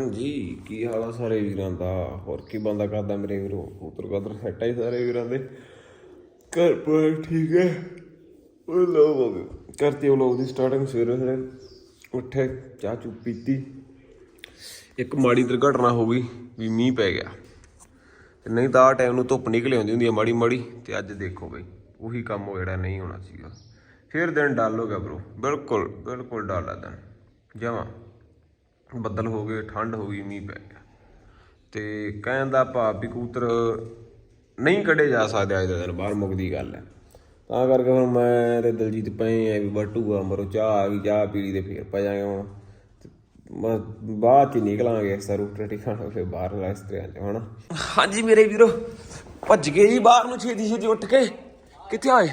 ਹਾਂਜੀ, ਕੀ ਹਾਲ ਆ ਸਾਰੇ ਵੀਰਾਂ ਦਾ? ਹੋਰ ਕੀ ਬੰਦਾ ਕਰਦਾ ਮੇਰੇ ਵੀਰੋ? ਉਤਰ ਕਦਰ ਸੈੱਟ ਹੀ ਸਾਰੇ ਵੀਰਾਂ ਦੇ। ਘਰ ਪਰ ਠੀਕ ਹੈ। ਉਹ ਲੋਗ ਕਰਤੀ ਉਹ ਲੋਗ ਦੀ ਸਟਾਰਟਿੰਗ ਸਵੇਰੇ ਸਵੇਰੇ ਉੱਠੇ, ਚਾਹ ਚੂ ਪੀਤੀ। ਇੱਕ ਮਾੜੀ ਦੁਰਘਟਨਾ ਹੋ ਗਈ ਵੀ ਮੀਂਹ ਪੈ ਗਿਆ। ਤੇ ਨਹੀਂ ਤਾਂ ਆ ਟਾਈਮ ਨੂੰ ਧੁੱਪ ਨਿਕਲ ਆਉਂਦੀ ਹੁੰਦੀ ਹੈ ਮਾੜੀ ਮਾੜੀ। ਤੇ ਅੱਜ ਦੇਖੋ ਬਈ, ਉਹੀ ਕੰਮ ਹੋ ਜਿਹੜਾ ਨਹੀਂ ਹੋਣਾ ਸੀਗਾ। ਫਿਰ ਦਿਨ ਡਲ ਹੋ ਗਿਆ ਬ్రో ਬਿਲਕੁਲ ਬਿਲਕੁਲ ਡਲ ਆ ਦਿਨ। ਜਮਾਂ ਬੱਦਲ ਹੋ ਗਏ ਠੰਡ ਹੋ ਗਈ ਮੀਂਹ ਪੈ ਗਿਆ। ਤੇ ਕਹਿਣ ਦਾ ਭਾਵ ਵੀ ਕਬੂਤਰ ਨਹੀਂ ਕੱਢੇ ਜਾ ਸਕਦੇ ਅੱਜ ਦੇ ਦਿਨ ਬਾਹਰ ਮੁੱਕਦੀ ਗੱਲ ਹੈ। ਤਾਂ ਕਰਕੇ ਹੁਣ ਮੈਂ ਤੇ ਦਲਜੀਤ ਪਏ ਆ ਵੀ ਬਟੂਆ ਮਰੋ ਚਾਹ ਆ ਗਈ ਚਾਹ ਪੀ ਲਈ ਤੇ ਫਿਰ ਪੈ ਜਾਗੇ ਹੁਣ। ਬਾਅਦ ਚ ਹੀ ਨਿਕਲਾਂਗੇ ਸਰ ਰੋਟੀ ਖਾਣਾ ਫਿਰ ਬਾਹਰ ਰਸਤਿਆਂ ਚ ਹਨਾ ਹਾਂਜੀ ਮੇਰੇ ਵੀਰੋ ਭੱਜ ਗਏ ਜੀ ਬਾਹਰ ਨੂੰ ਛੇਤੀ ਛੇਤੀ ਉੱਠ ਕੇ। ਕਿੱਥੇ ਆਏ?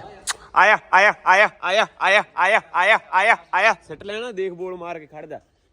ਆਇਆ ਆਇਆ ਆਇਆ ਆਇਆ ਆਇਆ ਆਇਆ ਆਇਆ ਆਇਆ ਆਇਆ। ਸਿੱਟ ਲੈਣਾ ਦੇਖ ਬੋਲ ਮਾਰ ਕੇ ਖੜ ਜਾ।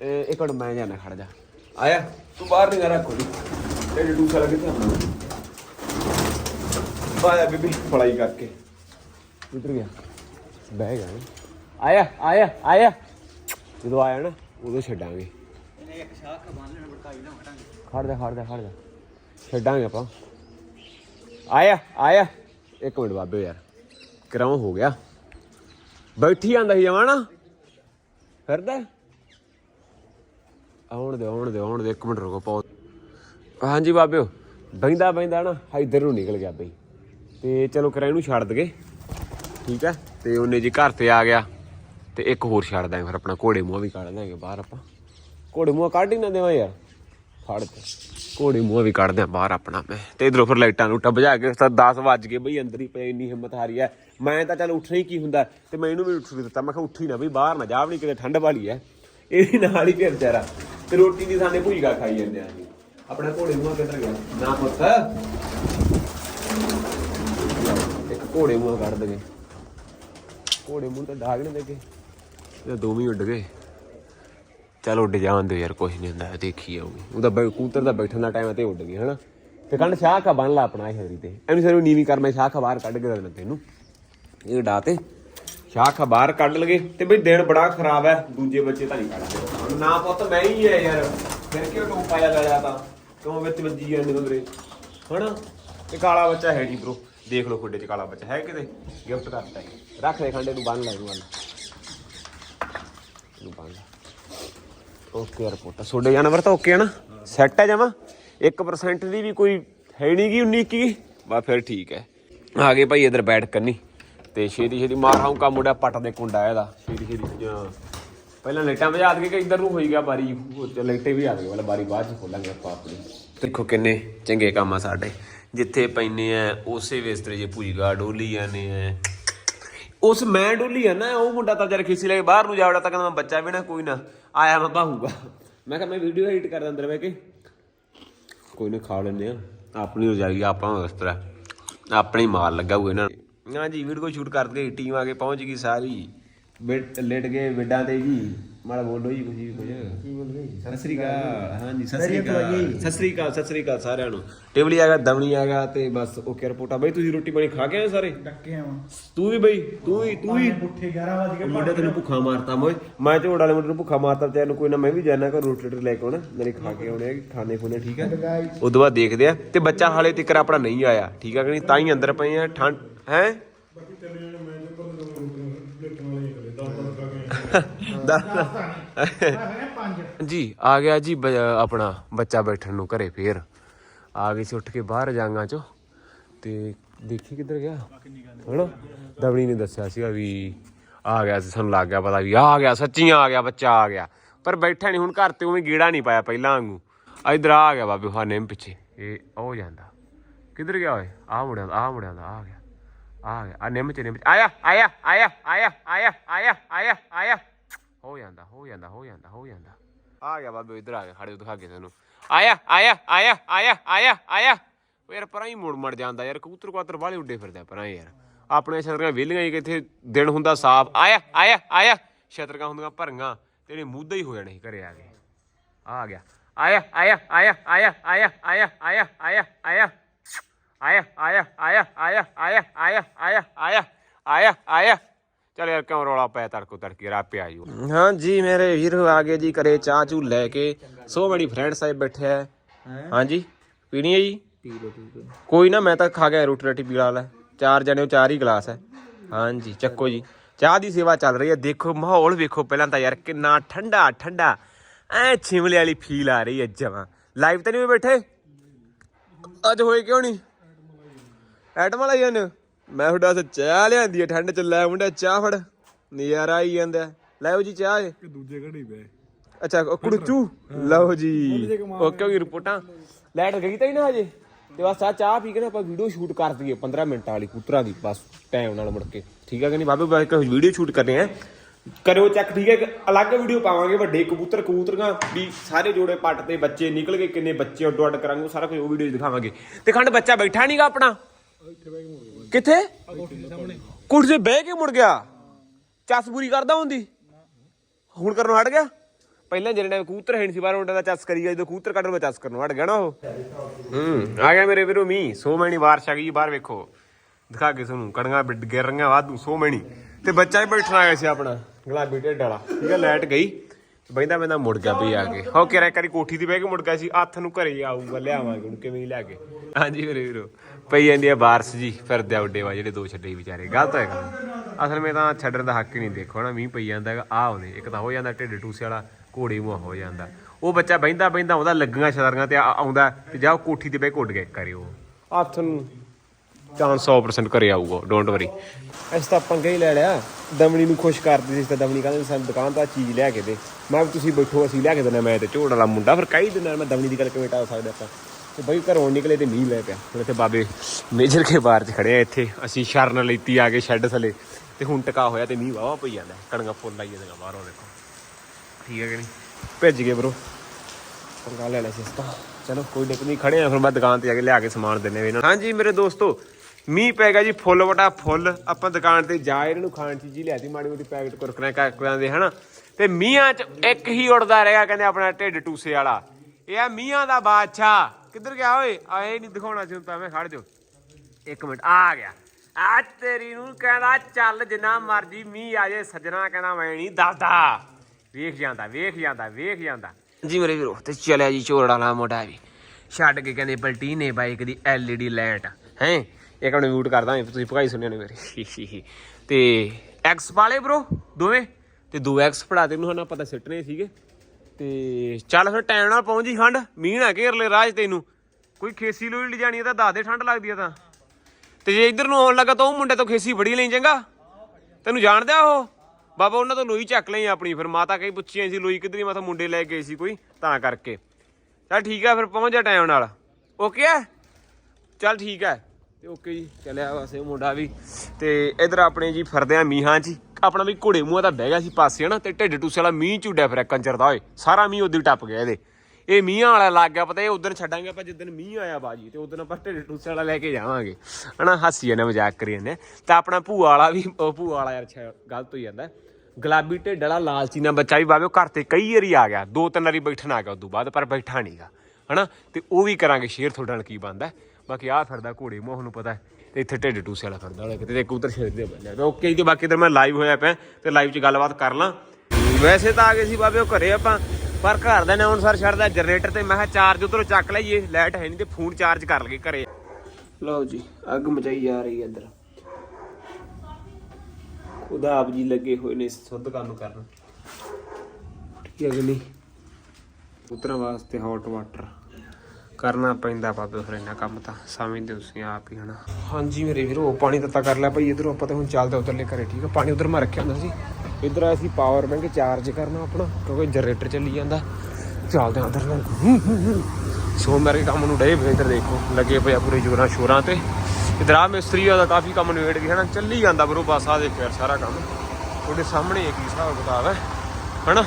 ਇਹ ਇੱਕ ਮਿੰਟ ਮੈਂ ਜਾਣਾ ਖੜ ਜਾ। ਆਇਆ ਤੂੰ ਬਾਹਰ ਨਹੀਂ ਰੱਖ ਖੋਲੀ ਇਹ ਡੂਸਾ ਲੱਗੇ ਤੇ ਆਇਆ ਬੀਬੀ ਫੜਾਈ ਕਰਕੇ। ਕਿੱਧਰ ਗਿਆ। ਬਹਿ ਗਿਆ ਨਾ। ਆਇਆ ਆਇਆ ਆਇਆ। ਜਦੋਂ ਆਇਆ ਨਾ ਉਦੋਂ ਛੱਡਾਂਗੇ। ਖੜ ਜਾ ਖੜ ਜਾ ਖੜ ਜਾ। ਛੱਡਾਂਗੇ ਆਪਾਂ। ਆਇਆ ਆਇਆ। ਇੱਕ ਮਿੰਟ ਬਾਬੇ ਯਾਰ ਕਿਰਾਉ ਹੋ ਗਿਆ? ਬੈਠੀ ਜਾਂਦਾ ਸੀ ਜਮਾ ਨਾ ਫਿਰਦਾ। ਆਉਣ ਦੇ ਆਉਣ ਦੇ ਆਉਣ ਦੇ ਇੱਕ ਮਿੰਟ ਰੁਕੋ ਪਾਓ ਹਾਂਜੀ ਬਾਬਿਓ ਬੈਂਦਾ ਬੈਂਦਾ ਨਾ ਇੱਧਰ ਨੂੰ ਨਿਕਲ ਗਿਆ ਬਈ। ਤੇ ਚਲੋ ਕਿਰਾਏ ਨੂੰ ਛੱਡ ਦਗੇ। ਠੀਕ ਹੈ ਤੇ ਉਹਨੇ ਜੀ ਘਰ ਤੇ ਆ ਗਿਆ। ਤੇ ਇੱਕ ਹੋਰ ਛੱਡ ਦਾਂਗੇ ਫਿਰ, ਆਪਣਾ ਘੋੜੇ ਮੂੰਹ ਵੀ ਕੱਢ ਦਾਂਗੇ ਬਾਹਰ ਆਪਾਂ। ਘੋੜੇ ਮੂੰਹ ਕੱਢ ਹੀ ਨਾ ਦੇਵਾਂ ਯਾਰ। ਫੜ ਤੇ ਘੋੜੇ ਮੂੰਹ ਵੀ ਕੱਢ ਦਿਆਂ ਬਾਹਰ ਆਪਣਾ ਮੈਂ। ਤੇ ਇਧਰੋਂ ਫਿਰ ਲਾਈਟਾਂ ਲੂਟਾਂ ਬੁਝਾ ਕੇ, ਤਾਂ 10 ਵੱਜ ਗਏ ਬਈ, ਅੰਦਰ ਹੀ ਪਏ, ਇੰਨੀ ਹਿੰਮਤ ਹਾਰੀ ਐ। ਮੈਂ ਤਾਂ ਚੱਲ ਉੱਠਣਾ ਹੀ ਕੀ ਹੁੰਦਾ? ਤੇ ਮੈਂ ਇਹਨੂੰ ਵੀ ਉੱਠ ਦਿੱਤਾ। ਮੈਂ ਕਿਹਾ ਉੱਠੀ ਨਾ ਬਈ, ਬਾਹਰ ਨਾ ਜਾ ਵੀ ਕਿਤੇ ਠੰਡ ਵਾਲੀ ਐ। ਇਹ ਨਾਲ ਹੀ ਪਿਆ ਵਿਚਾਰਾ ਤੇ ਰੋਟੀ ਦੀ ਸਾਨੇ ਭੁਜੀਗਾ ਖਾਈ ਜਾਂਦੇ ਆ ਜੀ। ਆਪਣਾ ਘੋੜੇ ਮੂੰਹ ਕਿੱਧਰ ਗਿਆ? ਨਾ ਪੁੱਤ। ਇੱਕ ਘੋੜੇ ਮੂੰਹ ਕੱਢ ਦਗੇ ਘੋੜੇ ਮੂੰਹ ਤਾਂ ਡਾਗ ਨੇ ਦੇਗੇ ਇਹ ਦੋਵੇਂ ਉੱਡ ਗਏ। ਚੱਲ ਉੱਡ ਜਾਣ ਦਿਓ ਯਾਰ ਕੁਝ ਨਹੀਂ ਹੁੰਦਾ, ਦੇਖੀ ਜਾਊਗੀ ਉਹਦਾ ਬੈ- ਦਾ ਬੈਠਣ ਦਾ ਟਾਈਮ ਤੇ ਉੱਡ ਗਏ, ਹਨਾ? ਤੇ ਕੰਨ ਸ਼ਾਖਾ ਬਣ ਲਾ ਆਪਣਾ ਹਰੀ ਤੇ। ਇਹਨੂੰ ਸਿਰ ਨੀਵੀਂ ਕਰ ਮੈਂ ਸ਼ਾਖਾ ਬਾਹਰ ਕੱਢ ਕੇ ਦੇਣਾ ਤੈਨੂੰ ਇਹ ਡਾ ਤੇ। ਸ਼ਾਖਾ ਬਾਹਰ ਕੱਢ ਲਗੇ। ਤੇ ਬਈ ਦਿਨ ਬੜਾ ਖਰਾਬ ਹੈ, ਦੂਜੇ ਬੱਚੇ ਤਾਂ ਨਹੀਂ ਕੱਢਦੇ। ਨਾ ਪੁੱਤ, ਮੈਂ ਹੀ ਹੈ ਯਾਰ। ਫਿਰ ਕਿਉਂ ਟੋਪਾ ਜਾ ਲੈ ਤਾਂ? ਕਿਉਂ ਵਿੱਚ ਵੱਜੀ ਜਾਂਦੇ ਬੰਦਰੇ ਹਨਾ? ਤੇ ਕਾਲਾ ਬੱਚਾ ਹੈ ਨਹੀਂ ਬ్రో ਦੇਖ ਲਓ ਖੁੱਡੇ 'ਚ ਕਾਲਾ ਬੱਚਾ ਹੈ ਕਿਤੇ? ਗਿਫਟ ਕਰਤਾ ਹੈ ਰੱਖ ਦੇ ਖੰਡੇ ਨੂੰ ਬੰਨ ਲੈ ਇਹਨੂੰ ਵੱਲ ਇਹਨੂੰ ਬੰਨ ਲੈ। ਓਕੇ ਰਿਪੋਰਟ ਤੁਹਾਡੇ ਜਾਨਵਰ ਤਾਂ ਓਕੇ ਆ ਨਾ? ਸੈੱਟ ਹੈ ਜਮਾ? 1% ਦੀ ਵੀ ਕੋਈ ਹੈ ਨਹੀਂ ਗੀ 19 ਕੀ ਬਾ ਫਿਰ ਠੀਕ ਹੈ। ਆ ਗਏ ਭਾਈ ਇਧਰ ਬੈਠ ਕੰਨੀ। ਤੇ ਛੇਤੀ ਛੇਤੀ ਮਾਰ ਆਉਂ ਕਾ ਮੁੰਡਾ, ਪੱਟ ਦੇ ਕੁੰਡਾ ਇਹਦਾ। ਛੇਤੀ ਛੇਤੀ ਪਹਿਲਾਂ ਲਾਈਟਾਂ ਵਜਾ ਕੇ ਕਿ ਇਧਰ ਨੂੰ ਹੋਈ ਗਿਆ ਬਾਰੀ, ਉਹ ਲਾਈਟੇ ਵੀ ਆ ਗਏ ਵਾਲਾ ਬਾਰੀ ਬਾਅਦ ਚ ਖੋਲਾਂਗੇ ਆਪਾਂ ਆਪਣੀ। ਦੇਖੋ ਕਿੰਨੇ ਚੰਗੇ ਕੰਮ ਆ ਸਾਡੇ। ਜਿੱਥੇ ਪੈਨੇ ਆ, ਉਸੇ ਬਿਸਤਰੇ ਜੇ ਭੁਜੀਗਾ ਡੋਲੀ ਜਾਂਦੇ ਆ ਉਸ ਮੈਂ ਡੋਲੀ ਆ ਨਾ, ਉਹ ਮੁੰਡਾ ਤਾਂ ਜਰ ਖੇਸੀ ਲੈ ਕੇ ਬਾਹਰ ਨੂੰ ਜਾਵੜਾ ਤਾਂ ਕਹਿੰਦਾ ਮੈਂ ਬੱਚਾ ਵੀ ਨਾ, ਕੋਈ ਨਾ, ਆਇਆ ਮੈਂ ਬਾਹੂਗਾ ਮੈਂ ਕਿਹਾ ਮੈਂ ਵੀਡੀਓ ਐਡਿਟ ਕਰਦਾ ਅੰਦਰ ਬਹਿ ਕੇ। ਕੋਈ ਨਾ ਖਾ ਲੈਂਦੇ ਆ, ਆਪਣੀ ਰਜਾਈ ਆਪਾਂ ਉਸ ਆਪਣੇ ਹੀ ਮਾਲ ਲੱਗਾ ਹੋਊ ਇਹਨਾਂ ਨੂੰ। ਹਾਂਜੀ ਵੀਡੀਓ ਸ਼ੂਟ ਕਰਦੇ ਟੀਮ ਆ ਕੇ ਪਹੁੰਚ ਗਈ ਸਾਰੀ। ਬੈਡ ਲੇਟ ਗਏ ਬੈੱਡਾਂ ਤੇ ਜੀ ਮਾੜਾ ਬੋਲੋ ਜੀ ਕੁਝ ਵੀ ਕੁਝ ਕੀ ਬੋਲ ਗਏ ਸਤਿ ਸ੍ਰੀ ਅਕਾਲ ਹਾਂਜੀ ਸਤਿ ਸ੍ਰੀ ਅਕਾਲ ਸਤਿ ਸ੍ਰੀ ਅਕਾਲ ਸਤਿ ਸ੍ਰੀ ਅਕਾਲ ਸਾਰਿਆਂ ਨੂੰ। ਟੇਬਲੀ ਆ ਗਿਆ ਦਮਣੀ ਆ ਗਿਆ ਤੇ ਬਸ ਓਕੇ ਰਿਪੋਰਟਾ। ਬਈ ਤੁਸੀਂ ਰੋਟੀ ਪਾਣੀ ਖਾ ਕੇ ਆਏ ਸਾਰੇ? ਡੱਕੇ ਆਵਾਂ। ਤੂੰ ਵੀ ਬਈ ਤੂੰ ਵੀ ਤੂੰ ਵੀ। ਪੁੱਠੇ 11 ਵਜ ਕੇ ਮੁੰਡੇ ਤੈਨੂੰ ਭੁੱਖਾ ਮਾਰਤਾ ਮੋਏ। ਮੈਂ ਝੋੜ ਵਾਲੇ ਮੁੰਡੇ ਨੂੰ ਭੁੱਖਾ ਮਾਰਤਾ ਤੇ ਇਹਨੂੰ ਕੋਈ ਨਾ ਮੈਂ ਵੀ ਜਾਣਾ ਕਰ ਰੋਟੀ ਲੈ ਕੇ ਆਉਣਾ। ਮੇਰੇ ਖਾ ਕੇ ਆਉਣੇ ਆ ਖਾਣੇ ਖੁਣੇ ਠੀਕ ਹੈ ਉਦੋਂ ਬਾਅਦ ਦੇਖਦੇ ਆ। ਤੇ ਬੱਚਾ ਹਾਲੇ ਤੱਕ ਆਪਣਾ ਨਹੀਂ ਆਇਆ ਠੀਕ ਆ ਕਿ ਨਹੀਂ? ਤਾਂ ਹੀ ਅੰਦਰ ਪਏ ਆ ਠੰਡ ਹੈ? ਪੰਜ ਜੀ, ਆ ਗਿਆ ਜੀ ਬ- ਆਪਣਾ ਬੱਚਾ ਬੈਠਣ ਨੂੰ ਘਰੇ ਫੇਰ। ਆ ਗਈ ਸੀ ਉੱਠ ਕੇ ਬਾਹਰ ਜਾਂਗਾ ਚੋਂ। ਤੇ ਦੇਖੀ ਕਿੱਧਰ ਗਿਆ? ਹਣਾ ਦਵਣੀ ਨੇ ਦੱਸਿਆ ਸੀਗਾ ਵੀ ਆ ਗਿਆ ਸੀ, ਸਾਨੂੰ ਲੱਗ ਗਿਆ ਪਤਾ ਵੀ ਆ ਗਿਆ ਸੱਚੀ ਆ ਗਿਆ, ਬੱਚਾ ਆ ਗਿਆ। ਪਰ ਬੈਠਾ ਨਹੀਂ ਹੁਣ ਘਰ ਤੇ ਉਵੇਂ ਗੇੜਾ ਨਹੀਂ ਪਾਇਆ ਪਹਿਲਾਂ ਵਾਂਗੂ। ਇਧਰ ਆ ਗਿਆ ਬਾਬੇ ਹਾਂ ਨੇਮ ਪਿੱਛੇ। ਇਹ ਉਹ ਜਾਂਦਾ। ਕਿੱਧਰ ਗਿਆ ਓਏ? ਆ ਮੁੜਿਆ ਆ ਮੁੜਿਆ ਦਾ ਆ ਗਿਆ। ਆ ਗਿਆ ਆ ਨਿੰਮ ਚ ਨਿੰਮ ਚ ਆਇਆ ਆਇਆ ਆਇਆ ਆਇਆ ਆਇਆ ਆਇਆ ਆਇਆ ਆਇਆ ਹੋ ਜਾਂਦਾ ਹੋ ਜਾਂਦਾ ਹੋ ਜਾਂਦਾ ਹੋ ਜਾਂਦਾ ਆ ਗਿਆ ਬਾਬੇ ਇੱਧਰ ਆ ਗਿਆ ਖੜੇ ਦਿਖਾ ਕੇ ਤੈਨੂੰ ਆਇਆ ਆਇਆ ਆਇਆ ਆਇਆ ਆਇਆ ਆਇਆ ਉਹ ਯਾਰ ਪਰਾਂ ਹੀ ਮੁੜ ਮੜ ਜਾਂਦਾ ਯਾਰ ਕਬੂਤਰ ਕਬੂਤਰ ਵਾਲੇ ਉੱਡੇ ਫਿਰਦਾ ਪਰਾਂ ਯਾਰ ਆਪਣੇ ਛਤਰੀਆਂ ਵਿਹਲੀਆਂ ਹੀ ਕਿੱਥੇ ਦਿਨ ਹੁੰਦਾ ਸਾਫ਼ ਆਇਆ ਆਇਆ ਆਇਆ ਛਤਰੀਆਂ ਹੁੰਦੀਆਂ ਭਰੀਆਂ ਤੇ ਇਹਨੇ ਹੀ ਹੋ ਜਾਣੇ ਸੀ ਘਰੇ ਆ ਕੇ ਆ ਗਿਆ ਆਇਆ ਆਇਆ ਆਇਆ ਆਇਆ ਆਇਆ ਆਇਆ ਆਇਆ ਆਇਆ ਆਇਆ ਆਇਆ ਆਇਆ ਆਇਆ ਆਇਆ ਆਇਆ ਆਇਆ ਆਇਆ ਆਇਆ ਆਇਆ। ਚਲ ਯਾਰ ਕਿਉਂ ਰੌਲਾ ਪਿਆ ਤੜਕੋ ਤੜਕੇ ਰਾ ਪਿਆ ਜੀ ਹਾਂ ਜੀ ਮੇਰੇ ਵੀਰ ਆ ਗਏ ਜੀ ਕਰੇ ਚਾਹ ਚੂ ਲੈ ਕੇ। ਸੋ ਮਣੀ ਫਰੈਂਡ ਸਾਹਿਬ ਬੈਠੇ ਹੈ? ਹਾਂ ਜੀ ਪੀਣੀ ਹੈ ਜੀ? ਪੀ ਲੋ ਪੀ ਲੋ ਕੋਈ ਨਾ ਮੈਂ ਤਾਂ ਖਾ ਗਿਆ ਰੋਟੀ ਰਾਟੀ ਪੀਲਾ ਲੈ ਚਾਰ ਜਣੇ ਚਾਰ ਹੀ ਗਲਾਸ ਹੈ ਹਾਂਜੀ ਚੱਕੋ ਜੀ। ਚਾਹ ਦੀ ਸੇਵਾ ਚੱਲ ਰਹੀ ਹੈ ਦੇਖੋ ਮਾਹੌਲ ਵੇਖੋ ਪਹਿਲਾਂ ਤਾਂ ਯਾਰ ਕਿੰਨਾ ਠੰਡਾ ਠੰਡਾ। ਐ ਛਿਮਲੇ ਵਾਲੀ ਫੀਲ ਆ ਰਹੀ ਹੈ ਜਮਾਂ। ਲਾਈਵ ਤਾਂ ਨਹੀਂ ਬੈਠੇ? ਅੱਜ ਹੋਏ ਕਿਉਂ ਨਹੀਂ? ਐਟਮ ਵਾਲਾ ਹੀ ਹਨ ਮੈਂ ਤੁਹਾਡਾ ਸੇ ਚਾਹ ਲਿਆਂਦੀ ਹੈ ਠੰਡ ਚ ਲੈ ਮੁੰਡਾ ਚਾਹ ਫੜ। ਨਜ਼ਾਰਾ ਆਈ ਜਾਂਦਾ। ਲੈ ਉਹ ਜੀ ਚਾਹ। ਏ ਦੂਜੇ ਘੜੀ ਪਏ ਅੱਛਾ ਉਹ ਕੁੜਚੂ ਲਓ ਜੀ। ਓਕੇ ਵੀ ਰਿਪੋਰਟਾਂ। ਲਾਈਟ ਗਈ ਤਾਂ ਹੀ ਨਾ ਹਜੇ। ਤੇ ਬਸ ਆ ਚਾਹ ਪੀ ਕੇ ਨਾ ਆਪਾਂ ਵੀਡੀਓ ਸ਼ੂਟ ਕਰ ਦਈਏ 15 ਮਿੰਟਾਂ ਵਾਲੀ ਕੂਤਰਾ ਦੀ। ਬਸ ਟਾਈਮ ਨਾਲ ਮੁੜ ਕੇ। ਠੀਕ ਹੈ ਕਿ ਨਹੀਂ? ਬਾਬੇ ਬਾਈ ਇੱਕ ਵੀਡੀਓ ਸ਼ੂਟ ਕਰਨੀ ਹੈ ਕਰਿਓ ਚੈੱਕ ਠੀਕ ਹੈ ਇੱਕ ਅਲੱਗ ਵੀਡੀਓ ਪਾਵਾਂਗੇ ਵੱਡੇ ਕਬੂਤਰ ਕਬੂਤਰੀਆਂ ਵੀ ਸਾਰੇ ਜੋੜੇ ਪੱਟ ਤੇ ਬੱਚੇ ਨਿਕਲ ਕੇ ਕਿੰਨੇ ਬੱਚੇ ਅੱਡੋ ਅੱਡ ਕਰਾਂਗੇ ਸਾਰਾ ਕੁਝ ਉਹ ਵੀਡੀਓ ਦਿਖਾਵਾਂਗੇ। ਤੇ ਖੰਡ ਬੱਚਾ ਬੈਠਾ ਨਹੀਂਗਾ ਆਪਣਾ। ਕਿੱਥੇ? ਕੁਰਸੀ ਤੇ ਬਹਿ ਕੇ ਮੁੜ ਗਿਆ। ਚੱਸ ਪੂਰੀ ਕਰਦਾ ਹੁੰਦੀ। ਹੁਣ ਕਰਨੋਂ ਹਟ ਗਿਆ। ਪਹਿਲਾਂ ਜਿਹੜੇ ਨੇ ਕਬੂਤਰ ਹੈ ਨਹੀਂ ਸੀ ਬਾਹਰ ਦਾ ਚੱਸ ਕਰੀ ਗਿਆ ਜਦੋਂ ਕਬੂਤਰ ਕੱਢਣ ਵਿੱਚ ਚੱਸ ਕਰਨੋਂ ਹਟ ਗਿਆ ਨਾ ਉਹ। ਹੂੰ ਆ ਗਿਆ ਮੇਰੇ ਵੀਰੋ ਮੀ ਸੋ ਮੈਣੀ ਬਾਰਿਸ਼ ਆ ਗਈ ਬਾਹਰ ਵੇਖੋ। ਦਿਖਾ ਕੇ ਤੁਹਾਨੂੰ ਕੜੀਆਂ ਬਿੱਡ ਗਿਰ ਰਹੀਆਂ ਵਾਧੂ ਸੋ ਮੈਣੀ ਤੇ ਬੱਚਾ ਹੀ ਬੈਠਣਾ ਆਇਆ ਸੀ ਆਪਣਾ ਗੁਲਾਬੀ ਢਿੱਡ ਵਾਲਾ। ਠੀਕ ਹੈ ਲਾਈਟ ਗਈ। ਬੈਂਦਾ ਬੈਂਦਾ ਮੁੜ ਗਿਆ ਵੀ ਆ ਕੇ। ਹੋ ਕੇ ਕਰੀ ਕੋਠੀ ਦੀ ਬਹਿ ਕੇ ਮੁੜ ਗਿਆ ਸੀ, ਹੱਥ ਨੂੰ ਘਰੇ ਆਊਗਾ, ਲਿਆਵਾਂਗੇ ਉਹਨੂੰ ਕਿਵੇਂ ਹੀ ਲੈ ਕੇ। ਹਾਂਜੀ ਮੇਰੇ ਵੀਰੋ, ਪਈ ਜਾਂਦੀ ਆ ਬਾਰਸ ਜੀ ਫਿਰਦੇ ਆ ਉੱਡੇ ਵਾ ਜਿਹੜੇ ਦੋ ਛੱਡੇ ਵਿਚਾਰੇ, ਗਲਤ ਹੈਗਾ ਅਸਲ ਵਿੱਚ ਤਾਂ ਛੱਡਣ ਦਾ ਹੱਕ ਹੀ ਨਹੀਂ ਦੇਖੋ ਨਾ ਮੀਂਹ ਪਈ ਜਾਂਦਾ ਹੈਗਾ ਆ ਉਹਨੇ ਇੱਕ ਤਾਂ ਹੋ ਜਾਂਦਾ ਢਿੱਡ ਟੂਸੇ ਵਾਲਾ, ਘੋੜੇ ਮੂੰਹ ਹੋ ਜਾਂਦਾ। ਉਹ ਬੱਚਾ ਬੈਂਦਾ ਬੈਂਦਾ ਆਉਂਦਾ, ਲੱਗੀਆਂ ਛਤਰੀਆਂ ਤੇ ਆਉਂਦਾ, ਤੇ ਜਾ ਕੋਠੀ ਤੇ ਬਹਿ ਕੇ ਉੱਡ ਕੇ ਕਰਿਓ ਹੱਥ ਨੂੰ। ਚਾਂਸ 100% ਘਰੇ ਆਊਗਾ ਡੋਂਟ ਵਰੀ ਅਸੀਂ ਤਾਂ ਪੰਗਾ ਹੀ ਲੈ ਲਿਆ, ਦਮਣੀ ਨੂੰ ਖੁਸ਼ ਕਰਦੀ ਸੀ ਤਾਂ ਦਮਣੀ ਕਹਿੰਦੀ ਸਾਨੂੰ ਦੁਕਾਨ ਤੋਂ ਆਹ ਚੀਜ਼ ਲਿਆ ਕੇ ਦੇ। ਮੈਂ ਕਿਹਾ ਤੁਸੀਂ ਬੈਠੋ, ਅਸੀਂ ਲਿਆ ਕੇ ਦਿੰਦੇ ਮੈਂ ਤੇ ਝੋੜ ਵਾਲਾ ਮੁੰਡਾ, ਫਿਰ ਕਈ ਦਿਨ ਮੈਂ ਦਮਣੀ ਦੀ ਗੱਲ ਕਿਵੇਂ ਟਾਲ ਸਕਦਾ ਆਪਾਂ। ਤੇ ਬਈ ਘਰੋਂ ਨਿਕਲੇ ਤੇ ਮੀਂਹ ਲੈ ਪਿਆ। ਹੁਣ ਇੱਥੇ ਬਾਬੇ ਮੇਜਰ ਕੇ ਬਾਹਰ 'ਚ ਖੜੇ ਆ ਇੱਥੇ, ਅਸੀਂ ਸ਼ਰਨ ਲੈਤੀ ਆ ਕੇ ਸ਼ੈੱਡ ਥਲੇ, ਤੇ ਹੁਣ ਟਕਾ ਹੋਇਆ ਤੇ ਮੀਂਹ ਵਾਵਾ ਪਈ ਜਾਂਦਾ ਕਣੀਆਂ ਫੁੱਲ ਲਾਈ ਜਾਂਦੀਆਂ ਬਾਹਰੋਂ ਦੇਖੋ। ਠੀਕ ਹੈ ਕਿ ਨਹੀਂ? ਭੇਜ ਗਏ ਬ్రో ਪੰਗਾ ਲੈ ਲਿਆ ਸੀ ਇਸ ਤਾਂ। ਚਲੋ, ਕੋਈ ਦਿੱਕਤ ਨਹੀਂ, ਖੜੇ ਆ, ਫਿਰ ਮੈਂ ਦੁਕਾਨ ਤੇ ਜਾ ਕੇ ਲਿਆ ਕੇ ਸਮਾਨ ਦਿੰਨੇ ਵੀ ਇਹਨਾਂ ਹਾਂਜੀ, ਮੇਰੇ ਦੋਸਤੋ ਮੀਂਹ ਪੈ ਗਿਆ ਜੀ, ਫੁੱਲ ਵਟਾ ਫੁੱਲ। ਆਪਾਂ ਦੁਕਾਨ ਤੇ ਜਾ ਇਹਨਾਂ ਨੂੰ ਖਾਣ ਚੀਜ਼ੀ ਲਿਆਤੀ, ਮਾੜੀ ਮੋਟੀ ਪੈਕਟ ਕੁਰਕਰੇ ਕਾਕਰਾਂ ਦੇ, ਹਨਾ? ਤੇ ਮੀਆਂ ਚ ਇੱਕ ਹੀ ਉੜਦਾ ਰਹੇਗਾ ਕਹਿੰਦੇ ਆਪਣਾ ਢਿੱਡ ਟੂਸੇ ਵਾਲਾ। ਇਹ ਆ ਮੀਆਂ ਦਾ ਬਾਦਸ਼ਾਹ। ਕਿੱਧਰ ਗਿਆ ਓਏ? ਆਏ ਨਹੀਂ ਦਿਖਾਉਣਾ ਸੀ ਮੈਂ ਖੜ ਜਾ ਇੱਕ ਮਿੰਟ, ਆ ਗਿਆ। ਆ ਤੇਰੀ ਨੂੰ ਕਹਿੰਦਾ, ਚੱਲ ਜਿੰਨਾ ਮਰਜ਼ੀ ਮੀਂਹ ਆ ਜੇ ਸੱਜਣਾ ਕਹਿੰਦਾ, ਮੈਂ ਨਹੀਂ, ਦਾਦਾ। ਵੇਖ ਜਾਂਦਾ ਵੇਖ ਜਾਂਦਾ ਵੇਖ ਜਾਂਦਾ। ਜੀ ਮੇਰੇ ਵੀਰੋ, ਤੇ ਚਲਿਆ ਜੀ ਚੋਰੜਾ ਲਾ ਮੋਟਾ ਵੀ। ਛੱਡ ਕੇ ਕਹਿੰਦੇ ਪਲਟੀਨੇ ਬਾਈਕ ਦੀ ਐਲਈਡੀ ਲਾਈਟ, ਹੈ? ਇੱਕ ਮਿੰਟ ਮਿਊਟ ਕਰਦਾ ਹਾਂ ਤੁਸੀਂ ਭਗਾਈ ਸੁਣਿਆ ਨੇ ਮੇਰੀ। ਤੇ ਐਕਸ ਵਾਲੇ ਬ్రో ਦੋਵੇਂ? ਤੇ ਦੋ ਐਕਸ ਫੜਾ ਤੇ ਨੂੰ ਹਨਾ ਪਤਾ ਸਿੱਟਨੇ ਸੀਗੇ। ਤੇ ਚੱਲ ਫਿਰ ਟਾਈਮ ਨਾਲ ਪਹੁੰਚ ਜੀ ਖੰਡ, ਮੀਂਹ ਨਾ ਘੇਰ ਲੈ ਰਾਜ ਤੈਨੂੰ। ਕੋਈ ਖੇਸੀ ਲੋਈ ਲਿਜਾਣੀ ਹੈ ਤਾਂ ਦੱਸ ਦੇ, ਠੰਡ ਲੱਗਦੀ ਹੈ ਤਾਂ। ਤੇ ਜੇ ਇੱਧਰ ਨੂੰ ਆਉਣ ਲੱਗਾ ਤਾਂ ਉਹ ਮੁੰਡੇ ਤੋਂ ਖੇਸੀ ਫੜੀ ਲਈ ਚੰਗਾ। ਤੈਨੂੰ ਜਾਣਦਾ ਉਹ? ਬਾਬਾ, ਉਹਨਾਂ ਤੋਂ ਲੋਈ ਚੱਕ ਲਈ ਆਪਣੀ, ਫਿਰ ਮਾਤਾ ਕਈ ਪੁੱਛੀਆਂ ਸੀ ਲੋਈ ਕਿੱਧਰੀ ਮੈਂ ਤਾਂ ਮੁੰਡੇ ਲੈ ਕੇ ਗਏ ਸੀ ਕੋਈ, ਤਾਂ ਕਰਕੇ। ਚੱਲ ਠੀਕ ਆ, ਫਿਰ ਪਹੁੰਚ ਜਾ ਟਾਈਮ ਨਾਲ। ਓਕੇ ਆ? ਚੱਲ ਠੀਕ ਹੈ ਤੇ ਓਕੇ ਜੀ, ਚੱਲਿਆ ਵਸੇ ਉਹ ਮੁੰਡਾ ਵੀ। ਤੇ ਇਧਰ ਆਪਣੇ ਜੀ ਫਿਰਦੇ ਆ ਮੀਂਹਾਂ 'ਚ ਆਪਣਾ ਵੀ ਘੋੜੇ ਮੂੰਹ ਦਾ ਬਹਿ ਗਿਆ ਸੀ ਪਾਸੇ, ਹਨਾ, ਤੇ ਢਿੱਡ ਟੂਸੇ ਵਾਲਾ ਮੀਂਹ ਝੂਡਿਆ ਫਿਰ ਕੰਜਰ ਦਾ, ਓਏ। ਸਾਰਾ ਮੀਂਹ ਉਦੋਂ ਟੱਪ ਗਿਆ ਇਹਦੇ। ਇਹ ਮੀਂਹਾਂ ਵਾਲਾ ਲੱਗ ਗਿਆ, ਪਤਾ ਇਹ ਉਦੋਂ ਛੱਡਾਂਗੇ ਆਪਾਂ ਜਿੱਦਣ ਮੀਂਹ ਆਇਆ ਬਾਜੀ, ਤੇ ਉਦੋਂ ਆਪਾਂ ਢਿੱਡ ਟੂਸੇ ਵਾਲਾ ਲੈ ਕੇ ਜਾਵਾਂਗੇ। ਹਨਾ, ਹੱਸੀ ਜਾਂਦੇ, ਮਜ਼ਾਕ ਕਰੀ ਜਾਂਦੇ। ਤਾਂ ਆਪਣਾ ਭੂਆ ਵਾਲਾ ਵੀ ਭੂਆ ਵਾਲਾ ਯਾਰ ਗਲਤ ਹੋਈ ਜਾਂਦਾ। ਗੁਲਾਬੀ ਢਿੱਡ ਵਾਲਾ, ਲਾਲਚੀ ਨਾਲ ਬੱਚਾ ਵੀ ਬਾਬੇ ਉਹ ਘਰ ਤੇ ਕਈ ਵਾਰੀ ਆ ਗਿਆ। ਦੋ ਤਿੰਨ ਵਾਰੀ ਬੈਠਣ ਆ ਗਿਆ ਉਦੋਂ ਬਾਅਦ, ਪਰ ਬੈਠਾ ਨਹੀਂਗਾ ਹਨਾ, ਤੇ ਉਹ ਵੀ ਕਰਾਂਗੇ ਸ਼ੇਅਰ ਤੁਹਾਡੇ ਨਾਲ ਕੀ ਬੰਦਾ ਬਾਕੀ ਆ ਫਿਰਦਾ ਘੋੜੇ ਮੋਹ ਨੂੰ ਪਤਾ ਤੇ ਇੱਥੇ ਢਿੱਡ ਟੂਸੇ ਵਾਲਾ ਫਿਰਦਾ ਹੋਣਾ ਕਿਤੇ ਤੇ ਕਬੂਤਰ ਛੇੜਦੇ ਬੰਦੇ ਤੇ ਓਕੇ ਜੀ, ਬਾਕੀ ਇਧਰ ਮੈਂ ਲਾਈਵ ਹੋਇਆ ਪਿਆ, ਤੇ ਲਾਈਵ 'ਚ ਗੱਲਬਾਤ ਕਰ ਲਾਂ। ਵੈਸੇ ਤਾਂ ਆ ਗਏ ਸੀ ਬਾਬੇ, ਉਹ ਘਰੇ ਆਪਾਂ, ਪਰ ਘਰ ਦਾ ਨੇ ਅਨੁਸਾਰ ਛੱਡਦਾ ਜਨਰੇਟਰ ਤੇ, ਮੈਂ ਕਿਹਾ ਚਾਰਜ ਉਧਰੋਂ ਚੱਕ ਲਈਏ ਲਾਈਟ ਹੈ ਨਹੀਂ ਤੇ ਫੋਨ ਚਾਰਜ ਕਰ ਲਈਏ ਘਰੇ। ਲਓ ਜੀ, ਅੱਗ ਮਚਾਈ ਜਾ ਰਹੀ ਹੈ ਇੱਧਰ। ਖੁਦਾ ਆਪ ਜੀ ਲੱਗੇ ਹੋਏ ਨੇ ਸੁੱਧ ਕੰਮ ਕਰਨ। ਠੀਕ ਹੈ ਕਿ ਨਹੀਂ? ਉਤਰਨ ਵਾਸਤੇ ਹੌਟ ਵਾਟਰ ਕਰਨਾ ਪੈਂਦਾ ਬਾਬੇ ਫਿਰ ਇਹਨਾਂ ਕੰਮ ਤਾਂ ਸਮਝਦੇ ਤੁਸੀਂ ਆਪ ਹੀ ਹਨਾ। ਹਾਂਜੀ ਮੇਰੇ ਵੀਰੋ ਪਾਣੀ ਦਿੱਤਾ ਕਰ ਲਿਆ ਭਾਈ, ਇਧਰੋਂ ਆਪਾਂ ਤਾਂ ਹੁਣ ਚੱਲਦੇ ਉਧਰਲੇ ਘਰੇ, ਠੀਕ ਆ? ਪਾਣੀ ਉਧਰ ਮੈਂ ਰੱਖਿਆ ਹੁੰਦਾ ਸੀ। ਇਧਰ ਆਇਆ ਸੀ ਪਾਵਰ ਬੈਂਕ ਚਾਰਜ ਕਰਨਾ ਆਪਣਾ, ਕਿਉਂਕਿ ਜਨਰੇਟਰ ਚੱਲੀ ਜਾਂਦਾ। ਚੱਲਦੇ ਉਧਰ ਨੂੰ ਸੋ ਮੇਰੇ ਕੰਮ ਨੂੰ ਡੇ ਇਧਰ ਦੇਖੋ, ਲੱਗੇ ਪਏ ਆ ਪੂਰੇ ਜੋਰਾਂ ਸ਼ੋਰਾਂ ਤੇ। ਇਧਰ ਆ ਮਿਸਤਰੀ ਦਾ ਕਾਫੀ ਕੰਮ ਨਿਬੇੜ ਗਿਆ ਹਨਾ, ਚੱਲੀ ਜਾਂਦਾ ਬਰੋ ਬਸ ਆ ਦੇਖੋ ਯਾਰ, ਸਾਰਾ ਕੰਮ। ਤੁਹਾਡੇ ਸਾਹਮਣੇ ਇੱਕ ਹਿਸਾਬ ਕਿਤਾਬ ਹੈ, ਹਨਾ?